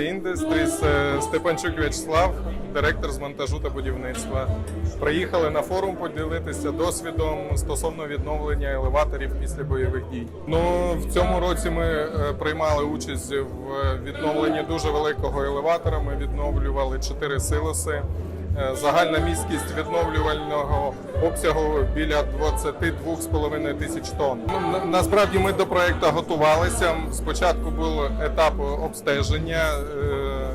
Індустріс е, Степанчук В'ячеслав, директор з монтажу та будівництва. Приїхали на форум поділитися досвідом стосовно відновлення елеваторів після бойових дій. Ну в цьому році ми е, приймали участь в відновленні дуже великого елеватора. Ми відновлювали чотири силоси. Е, Загальна міськість відновлювального обсягу біля 22,5 тисяч тонн. Ну, насправді ми до проекту готувалися. Спочатку був етап обстеження е,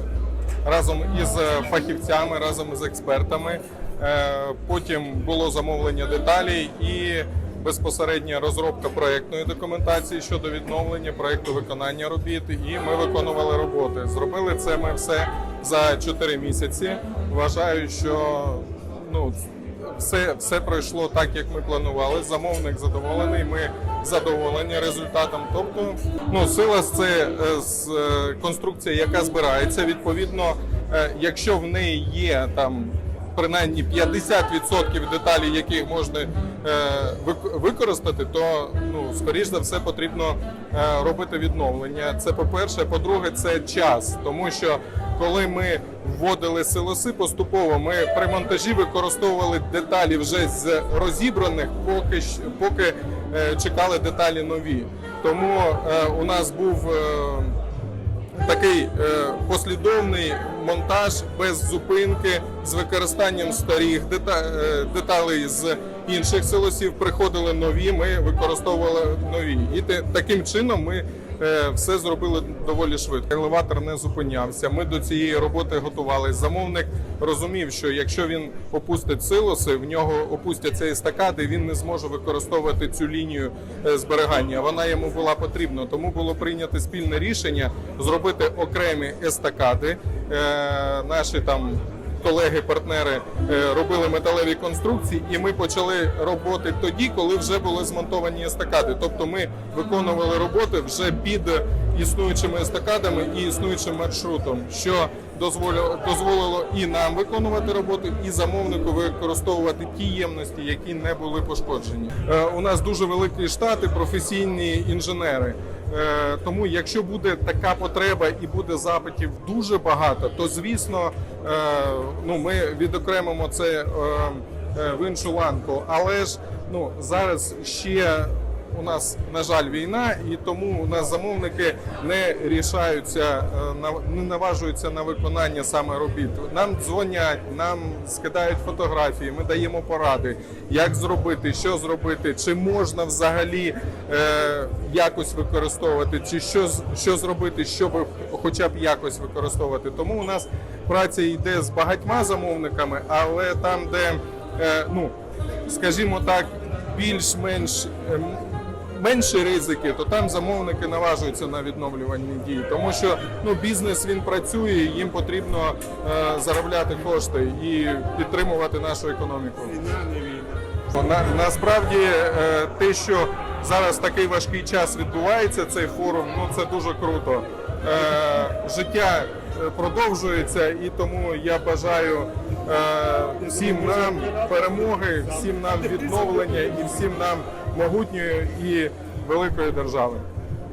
разом із фахівцями, разом із експертами. Е, Потім було замовлення деталей і безпосередня розробка проектної документації щодо відновлення проекту виконання робіт. І ми виконували роботи. Зробили це ми все за 4 місяці. Вважаю, що ну все, все пройшло так, як ми планували. Замовник задоволений. Ми задоволені результатом. Тобто, ну сила це е, з- е, конструкція, яка збирається. Відповідно, е, якщо в неї є там. Принаймні 50% деталей, яких можна використати, то ну скоріш за все потрібно е, робити відновлення. Це по-перше. По-друге, це час, тому що коли ми вводили силоси поступово, ми при монтажі використовували деталі вже з розібраних, поки поки е, чекали деталі нові. Тому е, у нас був. Е, такий е, послідовний монтаж без зупинки з використанням старих дета, е, деталей з інших силосів. Приходили нові, ми використовували нові. І таким чином ми е, все зробили доволі швидко. Елеватор не зупинявся. Ми до цієї роботи готувалися. Замовник розумів, що якщо він опустить силоси, в нього опустяться естакади, він не зможе використовувати цю лінію е, зберігання. Вона йому була потрібна. Тому було прийнято спільне рішення зробити окремі естакади. Е, Наші там колеги, партнери е, робили металеві конструкції, і ми почали роботи тоді, коли вже були змонтовані естакади. Тобто ми виконували роботи вже під існуючими естакадами і існуючим маршрутом, що дозволило, дозволило і нам виконувати роботи, і замовнику використовувати ті ємності, які не були пошкоджені. Е, У нас дуже великий штат і професійні інженери. Е, Тому, якщо буде така потреба і буде запитів дуже багато, то звісно, е, ну ми відокремимо це е, в іншу ланку. Але ж ну зараз ще у нас на жаль війна, і тому у нас замовники не рішаються е, не наважуються на виконання саме робіт. Нам дзвонять, нам скидають фотографії. Ми даємо поради, як зробити, що зробити, чи можна взагалі е, якось використовувати, чи що що зробити, щоб хоча б якось використовувати. Тому у нас праця йде з багатьма замовниками, але там, де е, ну скажімо так, більш-менш ем, менші ризики, то там замовники наважуються на відновлювальні дії, тому що ну бізнес він працює, їм потрібно е, заробляти кошти і підтримувати нашу економіку. На, насправді е, те, що зараз такий важкий час відбувається, цей форум, ну це дуже круто. Е, життя е, продовжується, і тому я бажаю е, всім нам перемоги, всім нам відновлення і всім нам могутньої і великої держави.